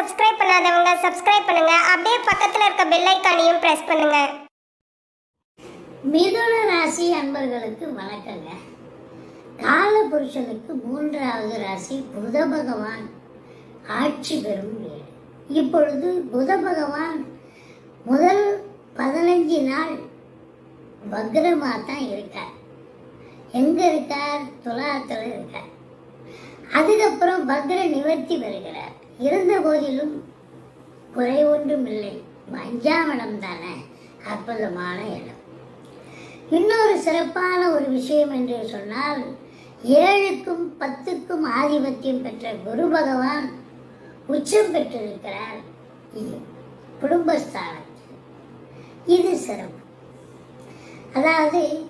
Subscribe பண்ணாதவங்க subscribe பண்ணுங்க. அப்படியே பக்கத்துல இருக்க பெல் ஐக்கானையும் பிரஸ் பண்ணுங்க. மிதுன ராசி அன்பர்களுக்கு வணக்கங்க. காலபுருஷனுக்கு மூன்றாவது ராசி புத பகவான். ஆட்சி பெறும் வீடு. இப்பொழுது புத பகவான் முதல் பதினஞ்சு நாள் வக்ரமாக தான் இருக்கார். எங்கே இருக்கார்? துலாத்தில் இருக்கார். அதுக்கப்புறம் பத்திர நிவர்த்தி வருகிறார். இருந்த போதிலும் குறை ஒன்றும் இல்லை அஞ்சாம் தானே? அற்புதமான இடம். இன்னொரு சிறப்பான ஒரு விஷயம் என்று சொன்னால் ஏழுக்கும் பத்துக்கும் ஆதிபத்தியம் பெற்ற குரு பகவான் உச்சம் பெற்றிருக்கிறார். இது குடும்பஸ்தானத்தில். இது சிறப்பு. அதாவது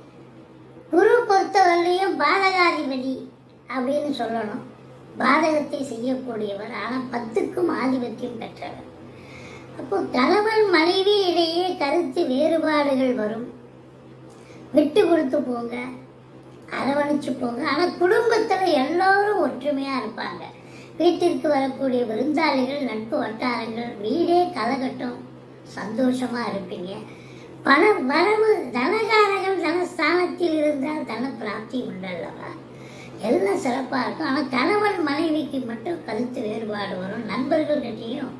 குரு பொறுத்தவரையிலையும் பாதகாதிபதி அப்படின்னு சொல்லணும். பாதகத்தை செய்யக்கூடியவர் ஆனால் பத்துக்கும் ஆதிபத்தியம் பெற்றவர். அப்போ கணவன் மனைவி இடையே கருத்து வேறுபாடுகள் வரும். விட்டு கொடுத்து போங்க அரவணைச்சு போங்க. ஆனால் குடும்பத்தில் எல்லோரும் ஒற்றுமையாக இருப்பாங்க. வீட்டிற்கு வரக்கூடிய விருந்தாளிகள் நட்பு வட்டாரங்கள் வீடே கலகட்டும் சந்தோஷமாக இருப்பீங்க. பண வரவு தனகாரர்கள் தனஸ்தானத்தில் இருந்தால் தன பிராப்தி உண்டல்லவா எல்லாம் சிறப்பாக இருக்கும். ஆனால் கணவன் மனைவிக்கு மட்டும் கருத்து வேறுபாடு வரும். நண்பர்கள்கிட்டையும்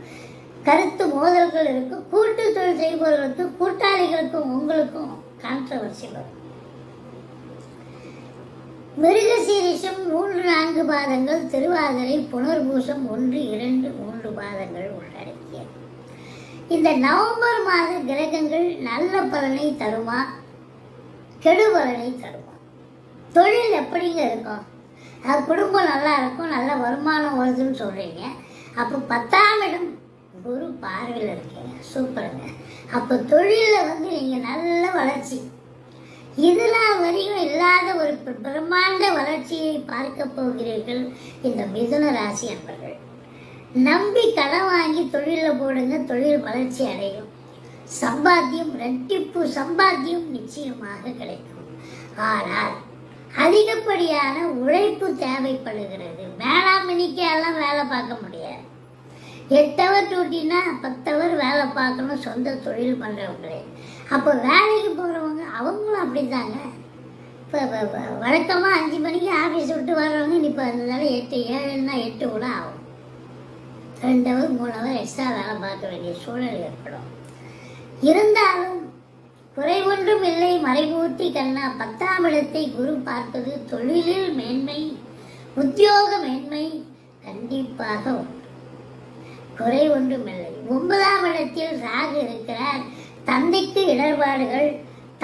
கருத்து மோதல்கள் இருக்கும். கூட்டு தொழில் செய்பவர்களுக்கும் கூட்டாளிகளுக்கும் உங்களுக்கும் கான்ட்ரவர்சி வரும். மிருகசீரிஷம் மூன்று நான்கு பாதங்கள் திருவாதிரை புனர்பூசம் ஒன்று இரண்டு மூன்று பாதங்கள் உள்ளடக்கியது. இந்த நவம்பர் மாத கிரகங்கள் நல்ல பலனை தருமா? கெடு பலனை தருமா? தொழில் எப்படிங்க இருக்கும்? அது குடும்பம் நல்லா இருக்கும் நல்ல வருமானம் வருதுன்னு சொல்கிறீங்க அப்போ பத்தாம் இடம் குரு பார்வையில் இருக்கீங்க. சூப்பருங்க அப்போ தொழிலில் வந்து நீங்கள் நல்ல வளர்ச்சி. இதெல்லாம் வரையும் இல்லாத ஒரு பிர- பிரம்மாண்ட வளர்ச்சியை பார்க்க போகிறீர்கள் இந்த மிதுன ராசி அன்பர்கள். நம்பி கடன் வாங்கி தொழிலில் போடுங்க தொழில் வளர்ச்சி அடையும். சம்பாத்தியம் ரெட்டிப்பு சம்பாத்தியம் நிச்சயமாக கிடைக்கும். ஆனால் அதிகப்படியான உழைப்பு தேவைப்படுகிறது. வேளாண் எல்லாம் வேலை பார்க்க முடியாது. எட்டு ஹவர் டியூட்டினா பத்து ஹவர் வேலை பார்க்கணும் சொந்த தொழில் பண்ணுறவங்களே அப்போ வேலைக்கு போகிறவங்க அவங்களும் அப்படிதாங்க. இப்போ வழக்கமாக அஞ்சு மணிக்கு ஆஃபீஸ் விட்டு வர்றவங்க இப்போ அதனால எட்டு ஏழுன்னா எட்டு கூட ஆகும். ரெண்டு ஹவர் மூணு ஹவர் எக்ஸ்ட்ரா வேலை பார்க்க வேண்டிய சூழல் ஏற்படும். இருந்தாலும் குறை ஒன்றும் இல்லை மறைமூர்த்தி கண்ணா. பத்தாம் இடத்தை குரு பார்ப்பது தொழிலில் மேன்மை உத்தியோக மேன்மை கண்டிப்பாக குறை குறை ஒன்றுமில்லை ஒன்பதாம் இடத்தில் ராகு இருக்கிறார். தந்தைக்கு இடர்பாடுகள்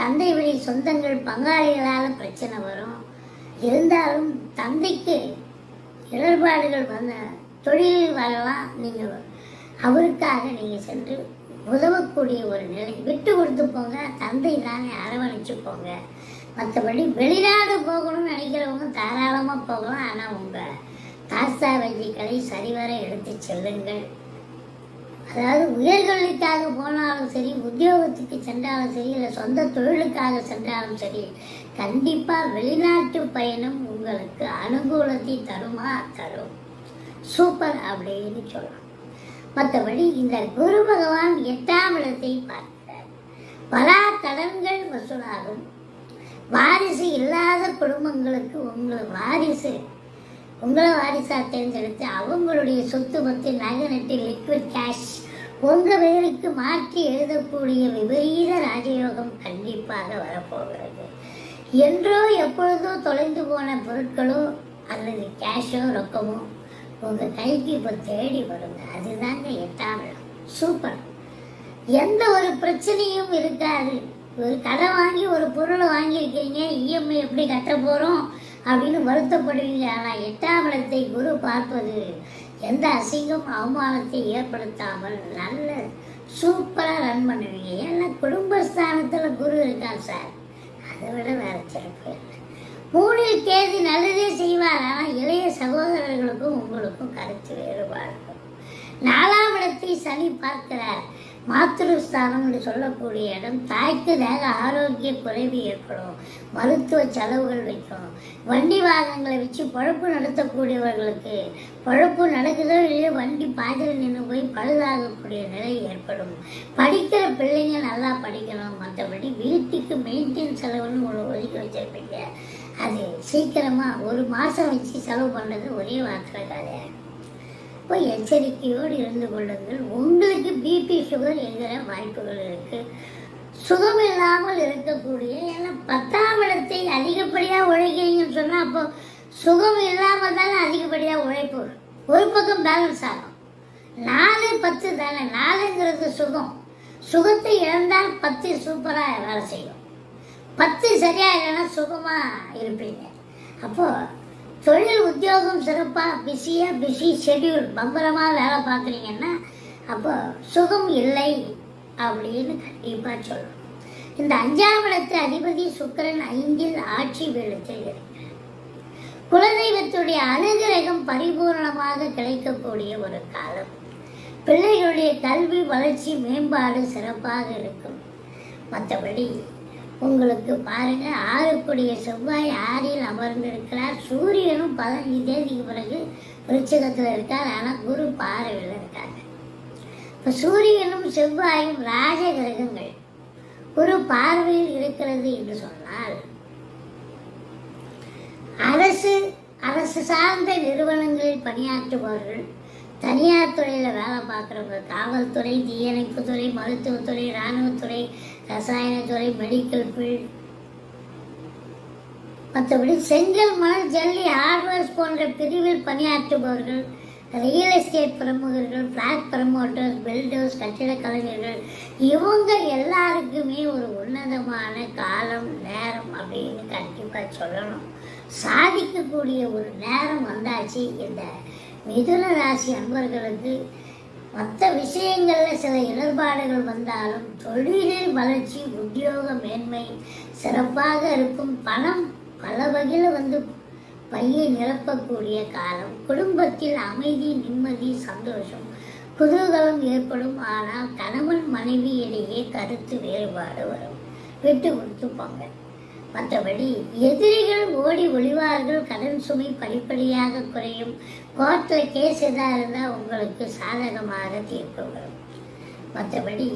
தந்தை வழி சொந்தங்கள் பங்காளிகளால் பிரச்சனை வரும். இருந்தாலும் தந்தைக்கு இடர்பாடுகள் வந்த தொழிலில் வரலாம். நீங்கள் அவருக்காக நீங்கள் சென்று உதவக்கூடிய ஒரு நிலை. விட்டு கொடுத்து போங்க தந்தை தானே அரவணைச்சு போங்க. மற்றபடி வெளிநாடு போகணும்னு நினைக்கிறவங்க தாராளமாக போகலாம். ஆனால் உங்கள் தாஸ்தா வங்கிகளை சரிவர எடுத்து செல்லுங்கள். அதாவது உயர்கல்விக்காக போனாலும் சரி உத்தியோகத்துக்கு சென்றாலும் சரி இல்லை சொந்த தொழிலுக்காக சென்றாலும் சரி கண்டிப்பாக வெளிநாட்டு பயணம் உங்களுக்கு அனுகூலத்தை தருமா? தரும். சூப்பர் அப்படின்னு சொல்லலாம். மற்றபடி இந்த குரு பகவான் எட்டாம் இடத்தை பார்க்கிறார். பல கடன்கள் வசூலாகும் வாரிசு இல்லாத குடும்பங்களுக்கு உங்கள் வாரிசு உங்களை வாரிசா தேர்ந்தெடுத்து அவங்களுடைய சொத்து பத்து நகை நட்டு லிக்விட் கேஷ் உங்கள் பெயருக்கு மாற்றி எழுதக்கூடிய விபரீத ராஜயோகம் கண்டிப்பாக வரப்போகிறது. என்றோ எப்பொழுதோ தொலைந்து போன பொருட்களோ அல்லது கேஷோ ரொக்கமோ உங்கள் கைக்கு இப்போ தேடி வருங்க. அதுதாங்க எட்டாம் இடம் சூப்பர் எந்த ஒரு பிரச்சனையும் இருக்காது. ஒரு கடை வாங்கி ஒரு பொருளை வாங்கியிருக்கீங்க இஎம்ஐ எப்படி கட்ட போகிறோம் அப்படின்னு வருத்தப்படுவீங்க. ஆனால் எட்டாம் இடத்தை குரு பார்ப்பது எந்த அசிங்கம் அவமானத்தை ஏற்படுத்தாமல் நல்ல சூப்பராக ரன் பண்ணுவீங்க. ஏன்னா குடும்பஸ்தானத்தில் குரு இருக்கான் சார். அதை விட வேறு சிறப்பு இல்லை. மூணில் கேது நல்லதே செய்வார் ஆனால் இளைய சகோதரர்களுக்கும் உங்களுக்கும் கருத்து வேறுபாடு நாலாம் இடத்தை சனி பார்க்கிறார். மாத்திருஸ்தானம் என்று சொல்லக்கூடிய இடம் தாய்க்கு தேக ஆரோக்கிய குறைவு ஏற்படும். மருத்துவ செலவுகள் வைக்கும். வண்டி வாகனங்களை வச்சு பழப்பு நடத்தக்கூடியவர்களுக்கு பழப்பு நடக்குதோ இல்லையோ வண்டி பாதையில் நின்று போய் பழுதாகக்கூடிய நிலை ஏற்படும். படிக்கிற பிள்ளைங்க நல்லா படிக்கணும். மற்றபடி வீட்டுக்கு மெயின்டைன் செலவுன்னு ஒன்று ஒதுக்கி வச்சிருப்பீங்க. அது சீக்கிரமாக ஒரு மாதம் வச்சு செலவு பண்ணுறது ஒரே வாரத்தில் கதையாகும் இப்போ எச்சரிக்கையோடு இருந்து கொள்ளுங்கள். உங்களுக்கு பிபி சுகர் என்கிற வாய்ப்புகள் இருக்குது சுகம் இல்லாமல் இருக்கக்கூடிய ஏன்னா பத்தாம் இடத்தை அதிகப்படியாக உழைக்கிறீங்கன்னு சொன்னால் அப்போ சுகம் இல்லாமல் தானே அதிகப்படியாக உழைப்பு. ஒரு பக்கம் பேலன்ஸ் ஆகும். நாலு பத்து தானே. நாலுங்கிறது சுகம். சுகத்தை இழந்தால் பத்து சூப்பராக வேலை செய்யும். பத்து சரியா இல்லைன்னா சுகமாக இருப்பீங்க. அப்போது தொழில் உத்தியோகம் சிறப்பாக பிஸியாக பிஸி ஷெட்யூல் பம்பரமாக வேலை பார்க்குறீங்கன்னா அப்போ சுகம் இல்லை அப்படின்னு கண்டிப்பாக சொல்லணும் இந்த அஞ்சாம் இடத்து அதிபதி சுக்கிரன் ஐந்தில் ஆட்சி வீழத்தில் இருக்கிறார். குலதெய்வத்துடைய அனுகிரகம் பரிபூர்ணமாக கிடைக்கக்கூடிய ஒரு காலம். பிள்ளைகளுடைய கல்வி வளர்ச்சி மேம்பாடு சிறப்பாக இருக்கும். மற்றபடி உங்களுக்கு பாருங்க ஆறுக்குடிய செவ்வாய் ஆறில் அமர்ந்திருக்கிறார். சூரியனும் பதினஞ்சு தேதிக்கு பிறகு விருச்சகத்தில் இருக்கார். ஆனால் குரு பார்வையில் இருக்காங்க இப்போ சூரியனும் செவ்வாயும் ராஜ கிரகங்கள். குரு பார்வையில் இருக்கிறது என்று சொன்னால் அரசு அரசு சார்ந்த நிறுவனங்களில் பணியாற்றுபவர்கள் தனியார் துறையில் வேலை பார்க்குறவங்க காவல்துறை தீயணைப்புத்துறை மருத்துவத்துறை இராணுவத்துறை ரசாயனத்துறை மெடிக்கல் ஃபீல்ட் மற்றபடி செங்கல் மணல் ஜல்லி ஹார்ட்வேர்ஸ் போன்ற பிரிவில் பணியாற்றுபவர்கள் ரியல் எஸ்டேட் பிரமுகர்கள் ஃப்ளாட் ப்ரமோட்டர்ஸ் பில்டர்ஸ் கட்டிட கலைஞர்கள் இவங்க எல்லாருக்குமே ஒரு உன்னதமான காலம் நேரம் அப்படின்னு கண்டிப்பாக சொல்லணும். சாதிக்கக்கூடிய ஒரு நேரம் வந்தாச்சு. இந்த மிதுன ராசி அன்பர்களுக்கு மற்ற விஷயங்களில் சில இடர்பாடுகள் வந்தாலும் தொழிலில் வளர்ச்சி உத்தியோக மேன்மை சிறப்பாக இருக்கும். பணம் பல வகையில் வந்து பையை நிரப்பக்கூடிய காலம். குடும்பத்தில் அமைதி நிம்மதி சந்தோஷம் குதூகலம் ஏற்படும். ஆனால் கணவன் மனைவி இடையே கருத்து வேறுபாடு வரும். விட்டு கொடுத்து போங்க மற்றபடி எதிரிகள் ஓடி ஒளிவார்கள் கடன் சுமை படிப்படியாக குறையும். கோர்ட்டில் கேஸ் எதாக இருந்தால் உங்களுக்கு சாதகமாக தீர்ப்பு வரும் மற்றபடி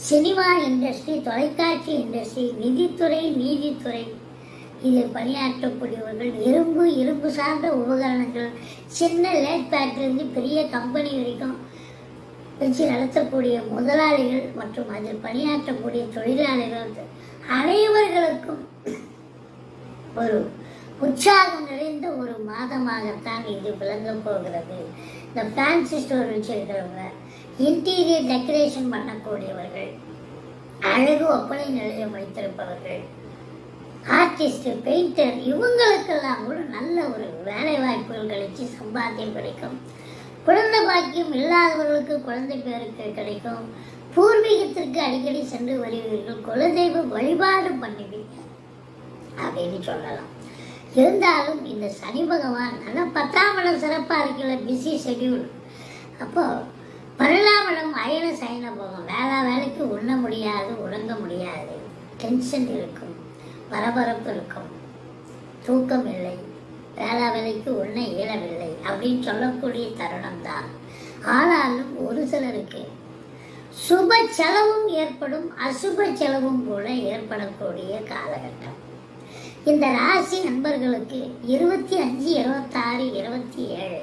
சினிமா இண்டஸ்ட்ரி தொலைக்காட்சி இண்டஸ்ட்ரி நிதித்துறை நீதித்துறை இதில் பணியாற்றக்கூடியவர்கள் இரும்பு இரும்பு சார்ந்த உபகரணங்கள் சின்ன லேட் பேக்லேருந்து பெரிய கம்பெனி வரைக்கும் வச்சு நடத்தக்கூடிய முதலாளிகள் மற்றும் அதில் பணியாற்றக்கூடிய தொழிலாளிகள் அனைவர்களுக்கும் ஒரு உற்சாகம் நிறைந்த ஒரு மாதமாகத்தான் இது விளங்கப் போகிறது. இந்த ஃபேன்சி ஸ்டோர் வச்சிருக்கிறவங்க இன்டீரியர் டெக்கரேஷன் பண்ணக்கூடியவர்கள் அழகு ஒப்பனை நிலையம் வைத்திருப்பவர்கள் ஆர்டிஸ்ட் பெயிண்டர் இவங்களுக்கெல்லாம் கூட நல்ல ஒரு வேலை வாய்ப்புகள் கிடைச்சி சம்பாத்தியம் கிடைக்கும். குழந்தை பாக்கியம் இல்லாதவர்களுக்கு குழந்தை பேருக்கு கிடைக்கும். பூர்வீகத்திற்கு அடிக்கடி சென்று வருவீர்கள். குலதெய்வ வழிபாடு பண்ணுவீங்க. அப்படின்னு சொல்லலாம். இருந்தாலும் இந்த சனி பகவான் நல்லா பத்தாம் இடம் சிறப்பாக இருக்கல பிஸி ஷெடியூல் அப்போது பன்னெண்டாம் இடம் அயன சயன போகும். வேலை வேலைக்கு உண்ண முடியாது உறங்க முடியாது. டென்ஷன் இருக்கும். பரபரப்பு இருக்கும். தூக்கம் இல்லை. வேளா வேலைக்கு உண்ண இயலவில்லை அப்படின்னு சொல்லக்கூடிய தருணம் தான் ஆனாலும் ஒரு சிலருக்கு சுப செலவும் ஏற்படும் அசுப செலவும் கூட ஏற்படக்கூடிய காலகட்டம். இந்த ராசி நண்பர்களுக்கு இருபத்தி அஞ்சு இருபத்தாறு இருபத்தி ஏழு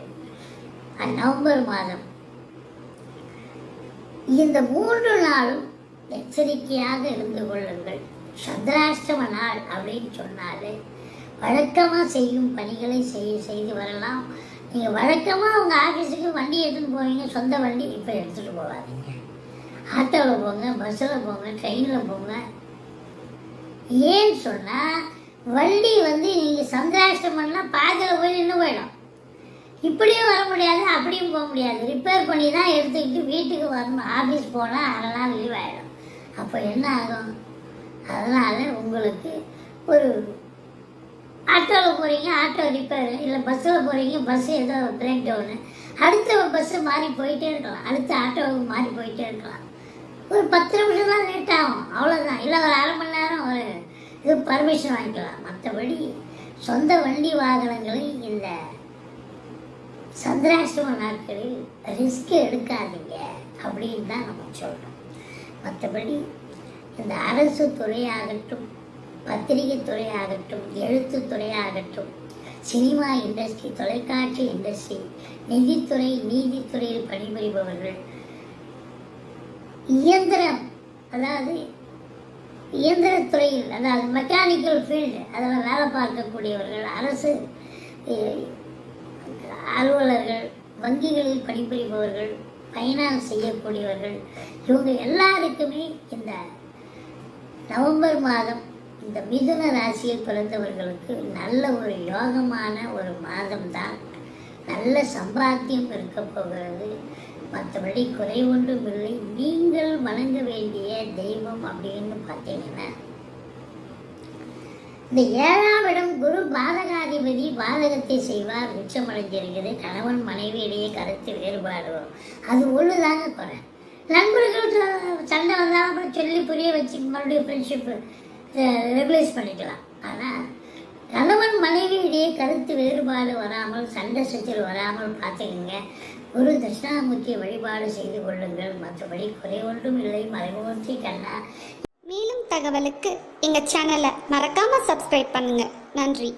நவம்பர் மாதம். இந்த மூன்று நாளும் எச்சரிக்கையாக இருந்து கொள்ளுங்கள். சந்திராஷ்டம நாள் அப்படின்னு சொன்னாலே வழக்கமாக செய்யும் பணிகளை செய்ய செய்து வரலாம். நீங்கள் வழக்கமாக உங்கள் ஆஃபீஸுக்கு வண்டி எடுத்துகிட்டு போவீங்க சொந்த வண்டி இப்போ எடுத்துகிட்டு போகாதீங்க. ஆட்டோவில் போங்க பஸ்ஸில் போங்க ட்ரெயினில் போங்க. ஏன்னு சொன்னால் வண்டி வந்து நீங்கள் சந்திராஷ்டம் பண்ணால் பாதியில் போய் நின்று போயிடும். இப்படியும் வர முடியாது அப்படியும் போக முடியாது. ரிப்பேர் பண்ணி தான் எடுத்துக்கிட்டு வீட்டுக்கு வரணும். ஆஃபீஸ் போனால் அரை நாள் லீவ் ஆகிடும் அப்போ என்ன ஆகும்? அதனால் உங்களுக்கு ஒரு ஆட்டோவில் போகிறீங்க ஆட்டோ ரிப்பேர் இல்லை பஸ்ஸில் போகிறீங்க பஸ் ஏதோ பிரேக் டவுனு அடுத்த பஸ்ஸு மாறி போயிட்டே இருக்கலாம். அடுத்த ஆட்டோவுக்கு மாறி போயிட்டே இருக்கலாம். ஒரு பத்து நிமிஷம் தான் லேட் ஆகும். அவ்வளோதான் இல்லை ஒரு அரை மணி நேரம் ஒரு இது பர்மிஷன் வாங்கிக்கலாம். மற்றபடி சொந்த வண்டி வாகனங்களை இந்த சந்திராசிரம நாட்களில் ரிஸ்க் எடுக்காதீங்க அப்படின்னு தான் நம்ம சொல்கிறோம் மற்றபடி இந்த அரசு துறையாகட்டும் பத்திரிகை துறையாகட்டும் எழுத்து துறையாகட்டும் சினிமா இண்டஸ்ட்ரி தொலைக்காட்சி இண்டஸ்ட்ரி நிதித்துறை நீதித்துறையில் பணிபுரிபவர்கள் இயந்திரம் அதாவது இயந்திரத்துறையில் அதாவது மெக்கானிக்கல் ஃபீல்டு அதில் வேலை பார்க்கக்கூடியவர்கள் அரசு அலுவலர்கள் வங்கிகளில் பணிபுரிபவர்கள் ஃபைனான்ஸ் செய்யக்கூடியவர்கள் இவங்க எல்லாருக்குமே இந்த நவம்பர் மாதம் இந்த மிதுன ராசியில் பிறந்தவர்களுக்கு நல்ல ஒரு யோகமான ஒரு மாதம்தான். நல்ல சம்பாத்தியம் இருக்க போகிறது. மற்றபடி குறை ஒன்றும் இல்லை. நீங்கள் வணங்க வேண்டிய தெய்வம் அப்படின்னு பார்த்தீங்கன்னா இந்த ஏழாம் இடம் குரு பாதகாதிபதி பாதகத்தை செய்வார். உச்சமடைஞ்சிருக்கிறது கணவன் மனைவியிடையே கருத்து வேறுபாடு அது ஒன்றுதாங்க குறை. நண்பர்கள் சண்டை வந்தாலும் அப்புறம் சொல்லி புரிய வச்சு மறுபடியும் ஃப்ரெண்ட்ஷிப்பு ரெகுலைஸ் பண்ணிக்கலாம். ஆனால் கணவன் மனைவியிடையே கருத்து வேறுபாடு வராமல் சண்டை சச்சல் வராமல் பார்த்துக்கங்க. குரு தட்சிணாமூர்த்தியை வழிபாடு செய்து கொள்ளுங்கள். மற்றபடி குறை ஒன்றும் இல்லை. மறைமுகத்தை கண்ணா. மேலும் தகவலுக்கு எங்கள் சேனலை மறக்காமல் சப்ஸ்கிரைப் பண்ணுங்கள் நன்றி.